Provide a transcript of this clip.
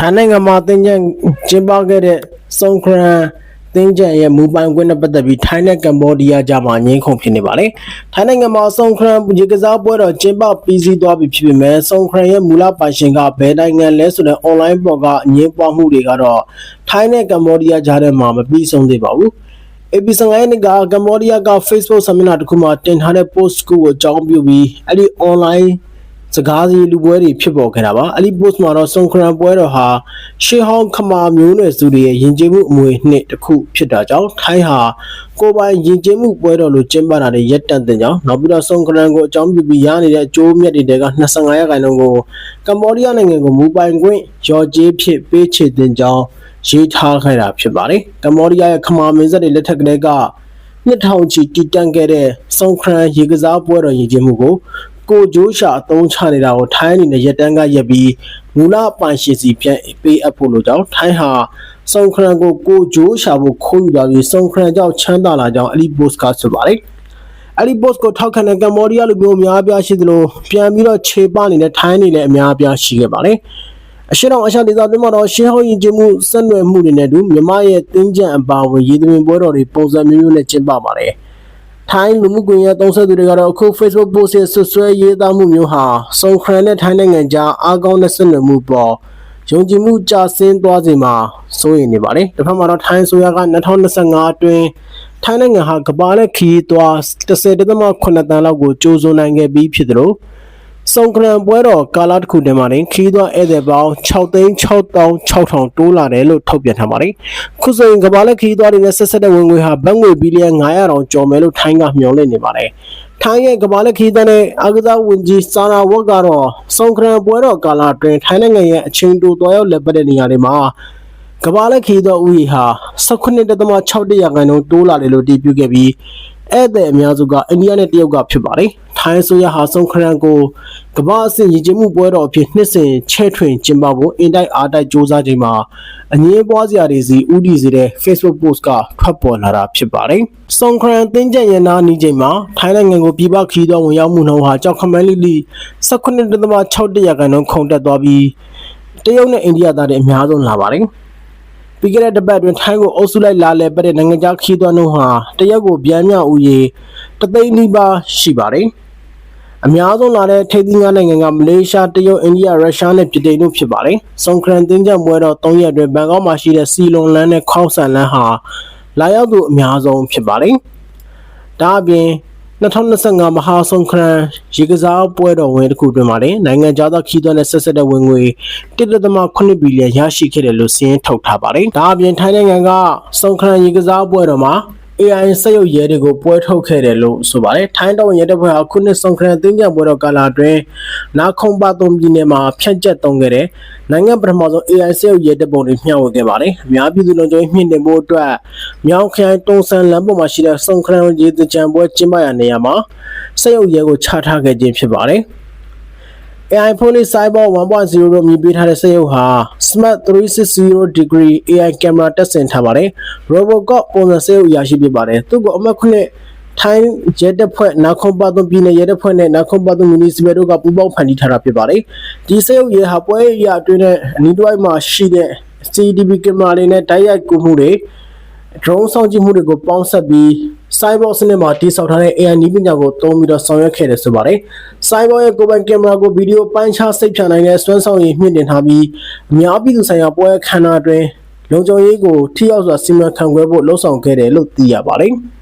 ထိုင်းနိုင်ငံမှာတင်ကြံကျင်းပခဲ့တဲ့စုံခရန်တင်ကြံရဲ့မူပိုင်ခွင့်နဲ့ပတ်သက်ပြီးထိုင်းနဲ့ကမ္ဘောဒီးယားကြားမှာငြင်းခုန်ဖြစ်နေပါတယ်။ထိုင်းနိုင်ငံမှာစုံခရန်ရေကစားပွဲတော်ကျင်းပပြီးစီးသွားပြီဖြစ်ပေမဲ့စုံခရန်ရဲ့မူလပိုင်ရှင်ကဘယ်နိုင်ငံလဲဆိုတဲ့ online ပေါ်ကအငြင်းပွားမှုတွေကတော့ထိုင်းနဲ့ကမ္ဘောဒီးယားကြားထဲမှာမပြီးဆုံးသေးပါဘူး။ AP စငိုင်းကကမ္ဘောဒီးယားက Facebook ဆာမျက်နှာတစ်ခုမှာတင်ထားတဲ့ post ကိုအကြောင်းပြုပြီးအဲ့ဒီ online စကားစီလူပွဲတွေဖြစ်ပေါ်ခဲ့တာပါအဲ့ဒီ post မှာတော့စုံခရန်ပွဲတော်ဟာရှေးဟောင်းခမာမျိုးနွယ်စုတွေရဲ့ယဉ်ကျေးမှုအမွေနှစ်တစ်ခုဖြစ်တာကြောင့်ထိုင်းဟာကိုယ်ပိုင်ယဉ်ကျေးမှုပွဲတော်လိုကျင်းပတာတွေရက်တန့်တဲ့ကြောင့်နောက်ပြီးတော့စုံခရန်ကိုအကြောင်းပြုပြီးရနေတဲ့အကျိုးမြတ်တွေက25ရာခိုင်နှုန်းကိုကမ္ဘောဒီးယားနိုင်ငံကိုမူပိုင်ခွင့်ရော်ကြေးဖြစ်ပေးချေတဲ့ကြောင်းရေးထားခဲ့တာဖြစ်ပါတယ်ကမ္ဘောဒီးယားရဲ့ခမာမင်းဆက်တွေလက်ထက်ကလေးကနှစ်ထောင်ချီတည်တံ့ခဲ့တဲ့စုံခရန်ရေကစားပွဲတော်ရည်ကျင်းမှုကို ကိုဂျိုးရှာအသုံးချနေတာကိုထိုင်းအနေနဲ့ရက်တန်းကရက်ပြီးမူလပိုင်ရှင်စီပြန်ပေးအပ်ဖို့လိုကြောင်းထိုင်းဟာစုံခရန်ကိုကိုဂျိုးရှာဖို့ခိုးယူလာပြီးစုံခရန်ကြောင့်ချမ်းသာလာကြောင်းအလီဘို့စ်ကဆိုပါတယ်အဲ့ဒီ boss ကိုထောက်ခံတဲ့ကမ္ဘောဒီးယားလူမျိုးအများအပြားရှိသလိုပြန်ပြီးတော့ခြေပနေတဲ့ထိုင်းနေလည်းအများအပြားရှိခဲ့ပါတယ်။အရှိတော်အရှဒေသတွင်းမှာတော့ရှေးဟောင်းရင်ကျမှုဆက်နွယ်မှုတွေနဲ့အတူမြမရဲ့တင်းကျပ်အပါဝင်ရည်သွင်ပွဲတော်တွေပုံစံမျိုးမျိုးနဲ့ကျင်းပပါတယ်။ ထိုင်းလူမှုကွန်ရက်သုံးဆက်သူတွေကတော့အခု Facebook post ရဲ့ဆွဆွဲရေးသားမှုမျိုးဟာစုံခရန်နဲ့ထိုင်းနိုင်ငံကြားအားကောင်းတဲ့ဆက်နွယ်မှုပေါ်ယုံကြည်မှုကျဆင်းသွားစေမှာစိုးရိမ်နေပါတယ်။တစ်ဖက်မှာတော့ထိုင်းဆိုရက2025အတွင်းထိုင်းနိုင်ငံဟာကမ္ဘာနဲ့ခီးသွား10.8တန်လောက်ကိုကျိုးစွန်းနိုင်ခဲ့ပြီးဖြစ်သလို စုံကရန်ပွဲတော်ကာလတစ်ခုတည်းမှာတင်ခီးသွားဧည့်သည်ပေါင်း6သိန်း6600တိုးလာတယ်လို့ထုတ်ပြန်ထားပါတယ်။ခုဆိုရင်ကမ္ဘာလက်ခီးသွားတွေနဲ့ဆက်ဆက်တဲ့ဝင်ငွေဟာဘတ်ငွေဘီလီယံ900တောင်ကျော်မယ်လို့ထိုင်းကမျှော်လင့်နေပါတယ်။ထိုင်းရဲ့ကမ္ဘာလက်ခီးသွားနဲ့အာကစားဝန်ကြီးစာနာဝတ်ကတော့စုံကရန်ပွဲတော်ကာလအတွင်းထိုင်းနိုင်ငံရဲ့အချိန်တိုတော်ရောက်လက်ပတ်တဲ့နေရာတွေမှာကမ္ဘာလက်ခီးသောဥယျာဟာ19.6ရာခိုင်နှုန်းတိုးလာတယ်လို့တည်ပြုခဲ့ပြီး ဧည့်သည်အများစုကအိန္ဒိယနဲ့တရုတ်ကဖြစ်ပါတယ်။ထိုင်းဆိုရဟာစုံခရန်ကိုကမ္ဘာအဆင့်ရည်ကျမှုပွဲတော်အဖြစ်နှစ်စဉ်ချဲ့ထွင်ကျင်းပဖို့အင်တိုက်အားတိုက်စ조사ချိန်မှာအငင်းပွားစရာတွေစီဥတီစေတဲ့ Facebook post ကထွက်ပေါ်လာတာဖြစ်ပါတယ်။စုံခရန်တင်းကျပ်ရနာနီးချိန်မှာထိုင်းနိုင်ငံကိုပြည်ပခီးသောဝင်ရောက်မှုနှုန်းဟာကြောက်ခမန်းလိလိ19.6ရာခိုင်နှုန်းခုန်တက်သွားပြီးတရုတ်နဲ့အိန္ဒိယသားတွေအများဆုံးလာပါတယ်။ ပြီးခဲ့တဲ့တစ်ပတ်အတွင်းထိုင်းကိုအုပ်စုလိုက်လာလဲပတ်တဲ့နိုင်ငံခြားခီးသွွားနှုန်းဟာတရက်ကိုဗျမ်းမြောက်ဦးရေတသိန်းနီးပါးရှိပါတယ်။အများဆုံးလာတဲ့ထိပ်သီးငါးနိုင်ငံကမလေးရှားတရုတ်အိန္ဒိယရုရှားနဲ့ပြည်တိန်တို့ဖြစ်ပါတယ်။စုံခရန်တင်းကျပ်ပွဲတော်၃ရက်အတွင်းဘန်ကောက်မှာရှိတဲ့စီလွန်လန်းနဲ့ခေါင်းဆန်လန်းဟာလာရောက်သူအများဆုံးဖြစ်ပါတယ်။ဒါအပြင် 2025မဟာဆုံခရန်ရေကစားပွဲတော်ဝင်တစ်ခုတွင်မှာတင်နိုင်ငံခြားသားခီးသွွားနဲ့ဆက်ဆက်တဲ့ဝင်ငွေ1.8ဘီလီယံရရှိခဲ့တယ်လို့စီးရင်ထုတ်ထားပါတယ်။ဒါအပြင်ထိုင်းနိုင်ငံကဆုံခရန်ရေကစားပွဲတော်မှာ AI စက်ရုပ်ရဲတွေကိုပွဲထုတ်ခဲ့တယ်လို့ဆိုပါတယ်။ထိုင်းတော်ရဲတပ်ဖွဲ့ဟာခုနှစ်ဆုံခရန်တင်းကြံပွဲတော်ကာလအတွင်းနာခုံပါတုံပြည်နယ်မှာဖြန့်ကျက်သုံးခဲ့တဲ့နိုင်ငံပထမဆုံး AI စက်ရုပ်ရဲတပ်ပုံတွေမျှဝေခဲ့ပါတယ်။အများပြည်သူလုံခြုံရေးမြင့်တင်ဖို့အတွက်မြောက်ခရိုင်တုံဆန်လမ်းပေါ်မှာရှိတဲ့ဆုံခရန်ရေတကြံပွဲကျင်းပရာနေရာမှာစက်ရုပ်ရဲကိုချထားခဲ့ခြင်းဖြစ်ပါတယ်။ AI Phone Cyber 1.0လို့မြည်ပေးထားတဲ့စက်ရုပ်ဟာ Smart 360 degree AI camera တက်ဆင်ထားပါတယ်။ Robocop ပုံစံစက်ရုပ်အရာရှိဖြစ်ပါတယ်။သူ့ကိုအမှတ်ခုနှစ်ထိုင်းရဲတပ်ဖွဲ့နာခွန်ပါသွန်ပြည်နယ်ရဲတပ်ဖွဲ့နဲ့နာခွန်ပါသွန် municipal တို့ကပူးပေါင်းဖန်တီးထားတာဖြစ်ပါတယ်။ဒီစက်ရုပ်ရဲဟာပွဲရအတွင်းနဲ့အနီးတစ်ဝိုက်မှာရှိတဲ့ CCTV ကင်မရာတွေနဲ့တိုက်ရိုက်ကူမှုတွေ drone စောင့်ကြည့်မှုတွေကိုပေါင်းစပ်ပြီး cyber စနစ်မှာတိစောက်ထားတဲ့ AI နည်းပညာကိုသုံးပြီးတော့ဆောင်ရွက်ခဲ့တယ်ဆိုပါတယ်။ cyber ရဲ့ကိုယ်ပိုင်ကင်မရာကိုဗီဒီယိုပိုင်းခြားစိတ်ဖြာနိုင်တဲ့စွမ်းဆောင်ရည်မြင့်တင်ထားပြီးအများပြည်သူဆိုင်ရာပွဲခန်းနာအတွင်းလုံခြုံရေးကိုထိရောက်စွာစီမံခန့်ခွဲဖို့လှုံ့ဆော်ခဲ့တယ်လို့သိရပါတယ်။